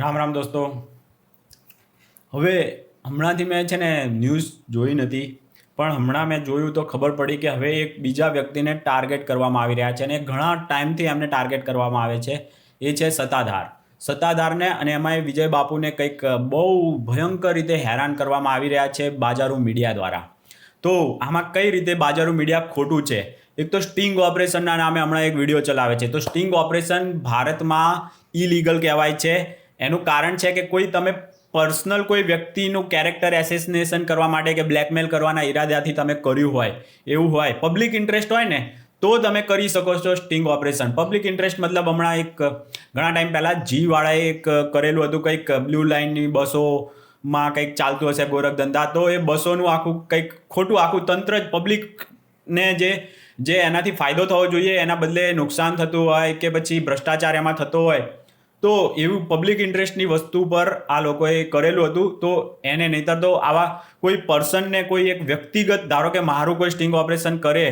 રામ રામ દોસ્તો. હવે હમણાંથી મેં છે ને ન્યૂઝ જોઈ નથી, પણ હમણાં મેં જોયું તો ખબર પડી કે હવે એક બીજા વ્યક્તિને ટાર્ગેટ કરવામાં આવી રહ્યા છે અને ઘણા ટાઈમથી એમને ટાર્ગેટ કરવામાં આવે છે. એ છે સત્તાધાર. સત્તાધારને અને એમાં વિજય બાપુને કંઈક બહુ ભયંકર રીતે હેરાન કરવામાં આવી રહ્યા છે બાજારું મીડિયા દ્વારા. તો આમાં કઈ રીતે બાજારું મીડિયા ખોટું છે? એક તો સ્ટિંગ ઓપરેશનના નામે હમણાં એક વીડિયો ચલાવે છે. તો સ્ટિંગ ઓપરેશન ભારતમાં ઇલીગલ કહેવાય છે. એનું કારણ છે કે કોઈ તમે પર્સનલ કોઈ વ્યક્તિનું કેરેક્ટર એસેસિનેશન કરવા માટે કે બ્લેકમેલ કરવાના ઈરાદાથી તમે કર્યું હોય, એવું હોય પબ્લિક ઇન્ટરેસ્ટ હોય ને, તો તમે કરી શકો છો સ્ટિંગ ઓપરેશન પબ્લિક ઇન્ટરેસ્ટ મતલબ હમણાં એક, ઘણા ટાઈમ પહેલાં જીવાળાએ એક કરેલું હતું કંઈક બ્લુ લાઇનની બસોમાં કંઈક ચાલતું હશે ગોરખધંધા, તો એ બસોનું આખું કંઈક ખોટું આખું તંત્ર જ પબ્લિકને જે જે એનાથી ફાયદો થવો જોઈએ, એના બદલે નુકસાન થતું હોય કે પછી ભ્રષ્ટાચાર એમાં થતો હોય તો એવું પબ્લિક ઇન્ટરેસ્ટની વસ્તુ પર આ લોકોએ કરેલું હતું. તો એને નહીંતર તો આવા કોઈ પર્સનને કોઈ એક વ્યક્તિગત, ધારો કે મારું કોઈ સ્ટિંગ ઓપરેશન કરે,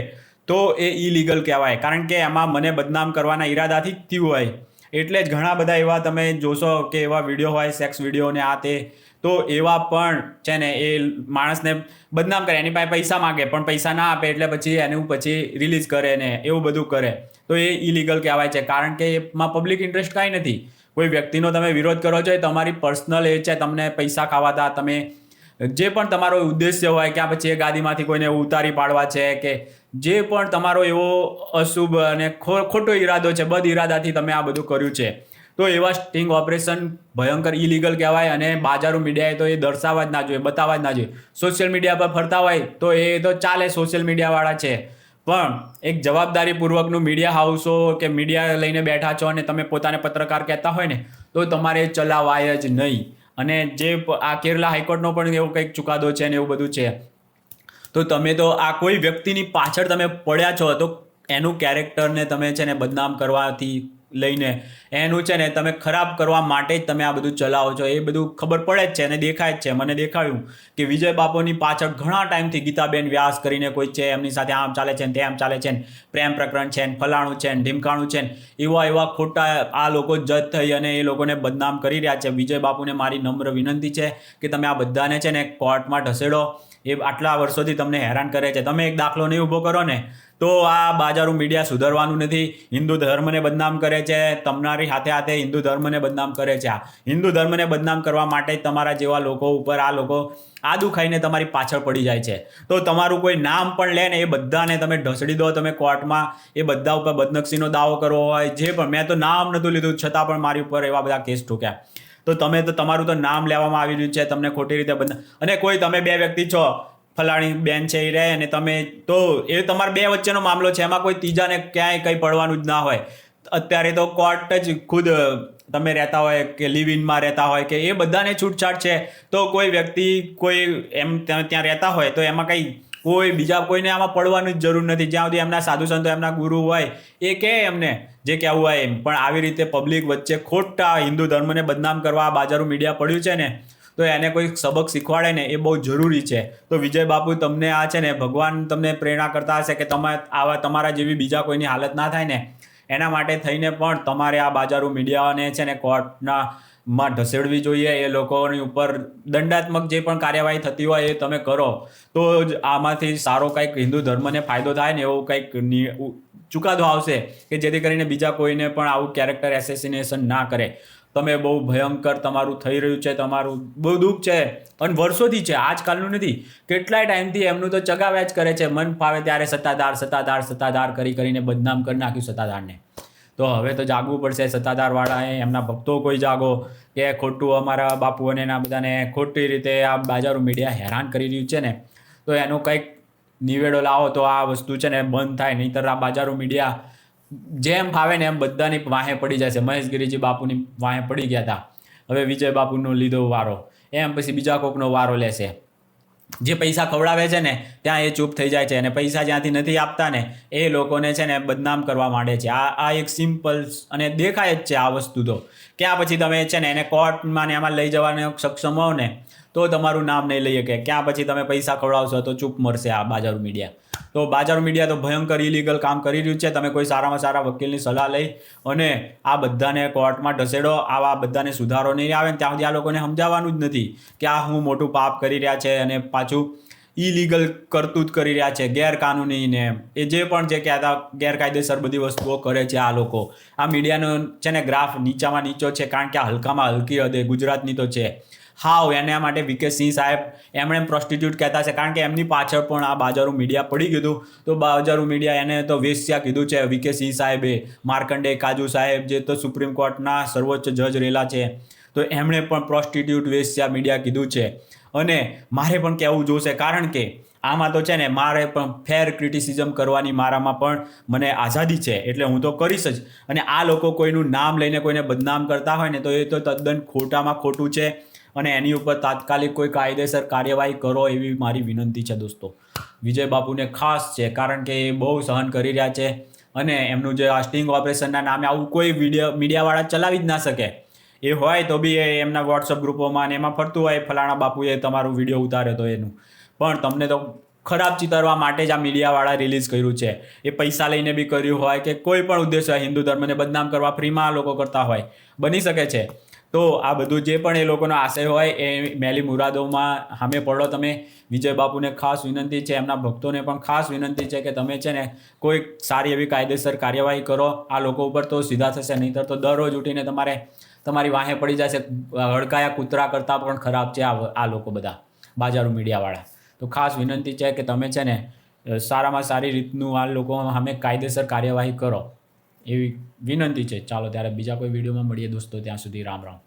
તો એ ઇલીગલ કહેવાય. કારણ કે એમાં મને બદનામ કરવાના ઈરાદાથી જ થયું હોય. એટલે જ ઘણા બધા એવા તમે જોશો કે એવા વીડિયો હોય સેક્સ વીડિયો ને આ તે. તો એવા પણ છે ને એ માણસને બદનામ કરે. એની પાસે પૈસા માગે, પણ પૈસા ના આપે એટલે પછી એનું પછી રિલીઝ કરે ને, એવું બધું કરે. તો એ ઇલીગલ કહેવાય છે. કારણ કે એમાં પબ્લિક ઇન્ટરેસ્ટ કાંઈ નથી. કોઈ વ્યક્તિનો તમે વિરોધ કરો છો એ તમારી પર્સનલ એ છે, તમને પૈસા ખાવાતા તમે જે પણ તમારો ઉદ્દેશ્ય હોય કે આ પછી એ ગાદીમાંથી કોઈને ઉતારી પાડવા છે કે જે પણ તમારો એવો અશુભ અને ખોટો ઈરાદો છે, બદ ઈરાદાથી તમે આ બધું કર્યું છે. તો એવા સ્ટિંગ ઓપરેશન ભયંકર ઇલીગલ કહેવાય અને બાજારો મીડિયાએ તો એ દર્શાવવા જ ના જોઈએ, બતાવવા જ ના જોઈએ. સોશિયલ મીડિયા પર ફરતા હોય તો એ તો ચાલે, સોશિયલ મીડિયાવાળા છે. પણ એક જવાબદારીપૂર્વકનું મીડિયા હાઉસો કે મીડિયા લઈને બેઠા છો અને તમે પોતાને પત્રકાર કહેતા હોય ને, તો તમારે ચલાવાય જ નહીં. અને જે આ કેરલા હાઈકોર્ટનો પણ એવો કંઈક ચુકાદો છે ને એવું બધું છે. તો તમે તો આ કોઈ વ્યક્તિની પાછળ તમે પડ્યા છો, તો એનું કેરેક્ટરને તમે છે ને બદનામ કરવાથી લઈને એનું છે ને તમે ખરાબ કરવા માટે જ તમે આ બધું ચલાવો છો. એ બધું ખબર પડે જ છે અને દેખાય જ છે. મને દેખાડ્યું કે વિજય બાપુની પાછળ ઘણા ટાઈમથી ગીતાબેન વ્યાસ કરીને કોઈ છે, એમની સાથે આમ ચાલે છે ને તેમ ચાલે છે ને પ્રેમ પ્રકરણ છે ને ફલાણું છે ને ઢીમકાણું છે ને એવા એવા ખોટા આ લોકો જજ થઈ અને એ લોકોને બદનામ કરી રહ્યા છે. વિજય બાપુને મારી નમ્ર વિનંતી છે કે તમે આ બધાને છે ને કોર્ટમાં ઢસેડો એ આટલા વર્ષોથી તમને હેરાન કરે છે. તમે એક દાખલો નહીં ઊભો કરો ને તો આ બાજારું મીડિયા સુધરવાનું નથી. હિન્દુ ધર્મને બદનામ કરે છે. તમારી હાથે હાથે હિન્દુ ધર્મને બદનામ કરે છે આ. હિન્દુ ધર્મને બદનામ કરવા માટે તમારા જેવા લોકો ઉપર આ લોકો આદુ ખાઈને તમારી પાછળ પડી જાય છે. તો તમારું કોઈ નામ પણ લે ને એ બધાને તમે ઢસડી દો, તમે કોર્ટમાં એ બધા ઉપર બદનક્ષીનો દાવો કરવો હોય, જે પણ. મેં તો નામ નહોતું લીધું, છતાં પણ મારી ઉપર એવા બધા કેસ ઠોક્યા. તો તમે તો તમારું તો નામ લેવામાં આવી રહ્યું છે, તમને ખોટી રીતે બદનામ અને કોઈ તમે બે વ્યક્તિ છો ફલાણી બેન છે એ રહે અને તમે તો એ તમારા બે વચ્ચેનો મામલો છે. એમાં કોઈ ત્રીજાને ક્યાંય કંઈ પડવાનું જ ના હોય. અત્યારે તો કોર્ટ જ ખુદ તમે રહેતા હોય કે લિવ ઇનમાં રહેતા હોય કે એ બધાને છૂટછાટ છે. તો કોઈ વ્યક્તિ કોઈ એમ ત્યાં રહેતા હોય તો એમાં કંઈ કોઈ બીજા કોઈને આમાં પડવાની જ જરૂર નથી. જ્યાં સુધી એમના સાધુ સંતો, એમના ગુરુ હોય, એ કહે એમને જે કહેવું હોય એમ. પણ આવી રીતે પબ્લિક વચ્ચે ખોટા હિન્દુ ધર્મને બદનામ કરવા આ બાજારું મીડિયા પડ્યું છે ને તો એને કોઈ સબક શીખવાડે ને એ બહુ જરૂરી છે. તો વિજય બાપુ તમને આ છે ને, ભગવાન તમને પ્રેરણા કરતા હશે કે તમે આવા તમારા જેવી બીજા કોઈની હાલત ના થાય ને, એના માટે થઈને પણ તમારે આ બાજારું મીડિયાને છે ને કોર્ટના માં ઢસેડવી જોઈએ. એ લોકોની ઉપર દંડાત્મક જે પણ કાર્યવાહી થતી હોય એ તમે કરો. તો જ આમાંથી સારો કંઈક હિન્દુ ધર્મને ફાયદો થાય ને એવો કંઈક ચુકાદો આવશે કે જેથી કરીને બીજા કોઈને પણ આવું કેરેક્ટર એસેસિનેશન ના કરે. તમે બહુ ભયંકર તમારું થઈ રહ્યું છે, તમારું બહુ દુઃખ છે અને વર્ષોથી છે, આજકાલનું નથી. કેટલાય ટાઈમથી એમનું તો ચગાવ્યા જ કરે છે, મન ફાવે ત્યારે સત્તાધાર સત્તાધાર સત્તાધાર કરી કરીને બદનામ કરી નાખ્યું સત્તાધારને. તો હવે તો જાગવું પડશે, સત્તાધારવાળાએ એમના ભક્તો કોઈ જાગો કે ખોટું અમારા બાપુ અને એના બધાને ખોટી રીતે આ બાજારો મીડિયા હેરાન કરી રહ્યું છે ને, તો એનો કંઈક નિવેડો લાવો તો આ વસ્તુ છે ને બંધ થાય. નહીંતર આ બાજારો મીડિયા જેમ ફાવે ને એમ બધાની વાહે પડી જાય મહેશ ગિરીજી બાપુની વાહે પડી ગયા હતા હવે વિજય બાપુનો લીધો વારો. એમ પછી બીજા કોકનો વારો લેશે. જે પૈસા ખવડાવે છે ને, ત્યાં એ ચૂપ થઈ જાય છે અને પૈસા જ્યાંથી નથી આપતા ને, એ લોકોને છે ને બદનામ કરવા માંડે છે. આ આ એક સિમ્પલ અને દેખાય જ છે આ વસ્તુ તો. ક્યાં પછી તમે છે ને એને કોર્ટમાં ને એમાં લઈ જવાને સક્ષમ હો ને, તો તમારું નામ નહીં લઈ શકે. ક્યાં પછી તમે પૈસા ખવડાવશો તો ચૂપ મરશે આ બાજાર મીડિયા. તો બાજારો મીડિયા તો ભયંકર ઇલીગલ કામ કરી રહ્યું છે. તમે કોઈ સારામાં સારા વકીલની સલાહ લઈ અને આ બધાને કોર્ટમાં ઢસેડો આવા બધાને સુધારો નહીં આવે ને ત્યાં સુધી આ લોકોને સમજાવવાનું જ નથી કે આ હું મોટું પાપ કરી રહ્યા છે અને પાછું ઇલીગલ કરતૂત કરી રહ્યા છે ગેરકાનૂની ને. એ જે પણ જે કહેતા ગેરકાયદેસર બધી વસ્તુઓ કરે છે આ લોકો. આ મીડિયાનો છે ને ગ્રાફ નીચામાં નીચો છે કારણ કે આ હલકામાં હલકી હદે ગુજરાતની તો છે. હાવ, એના માટે વિકે સિંહ સાહેબ એમણે પ્રોસ્ટિટ્યૂટ કહેતા છે. કારણ કે એમની પાછળ પણ આ બાજારું મીડિયા પડી ગયું તો બાજારું મીડિયા એને તો વેશ્યા કીધું છે વિકે સિંહ સાહેબે. માર્કંડે કાજુ સાહેબ જે તો સુપ્રીમ કોર્ટના સર્વોચ્ચ જજ રહેલા છે. તો એમણે પણ પ્રોસ્ટિટ્યૂટ વેશ્યા મીડિયા કીધું છે. અને મારે પણ કહેવું જોશે, કારણ કે આમાં તો છે ને મારે પણ ફેર ક્રિટિસિઝમ કરવાની મારામાં પણ મને આઝાદી છે, એટલે હું તો કરીશ જ. અને આ લોકો કોઈનું નામ લઈને કોઈને બદનામ કરતા હોય ને તો એ તો તદ્દન ખોટામાં ખોટું છે. અને એની ઉપર તાત્કાલિક કોઈ કાયદેસર કાર્યવાહી કરો એવી મારી વિનંતી છે દોસ્તો. વિજય બાપુને ખાસ છે, કારણ કે એ બહુ સહન કરી રહ્યા છે અને એમનું જે આસ્ટિંગ સ્ટિંગ ઓપરેશનના નામે આવું કોઈ વીડિયો મીડિયાવાળા ચલાવી જ ના શકે. એ હોય તો બી એ એમના વોટ્સઅપ ગ્રુપોમાં ને એમાં ફરતું હોય, ફલાણા બાપુએ તમારું વીડિયો ઉતાર્યો તો એનું. પણ તમને તો ખરાબ ચિતરવા માટે જ આ મીડિયાવાળા રિલીઝ કર્યું છે. એ પૈસા લઈને બી કર્યું હોય કે કોઈ પણ ઉદ્દેશ હોય હિન્દુ ધર્મને બદનામ કરવા ફ્રીમાં લોકો કરતા હોય. બની શકે છે. તો આ બધું જે પણ એ લોકોનો આશય હોય એ મેલી મુરાદોમાં સામે પડો. તમે વિજય બાપુને ખાસ વિનંતી છે, એમના ભક્તોને પણ ખાસ વિનંતી છે કે તમે છે ને કોઈ સારી એવી કાયદેસર કાર્યવાહી કરો. આ લોકો ઉપર તો સીધા થશે, નહીંતર તો દરરોજ ઉઠીને તમારે, તમારી વાહે પડી જશે. હડકાયા કૂતરા કરતાં પણ ખરાબ છે આ લોકો બધા, બાજારો મીડિયાવાળા. તો ખાસ વિનંતી છે કે તમે છે ને સારામાં સારી રીતનું આ લોકો સામે કાયદેસર કાર્યવાહી કરો. એવી વિનંતી છે. ચાલો, ત્યારે બીજા કોઈ વિડીયોમાં મળીએ દોસ્તો, ત્યાં સુધી રામ રામ.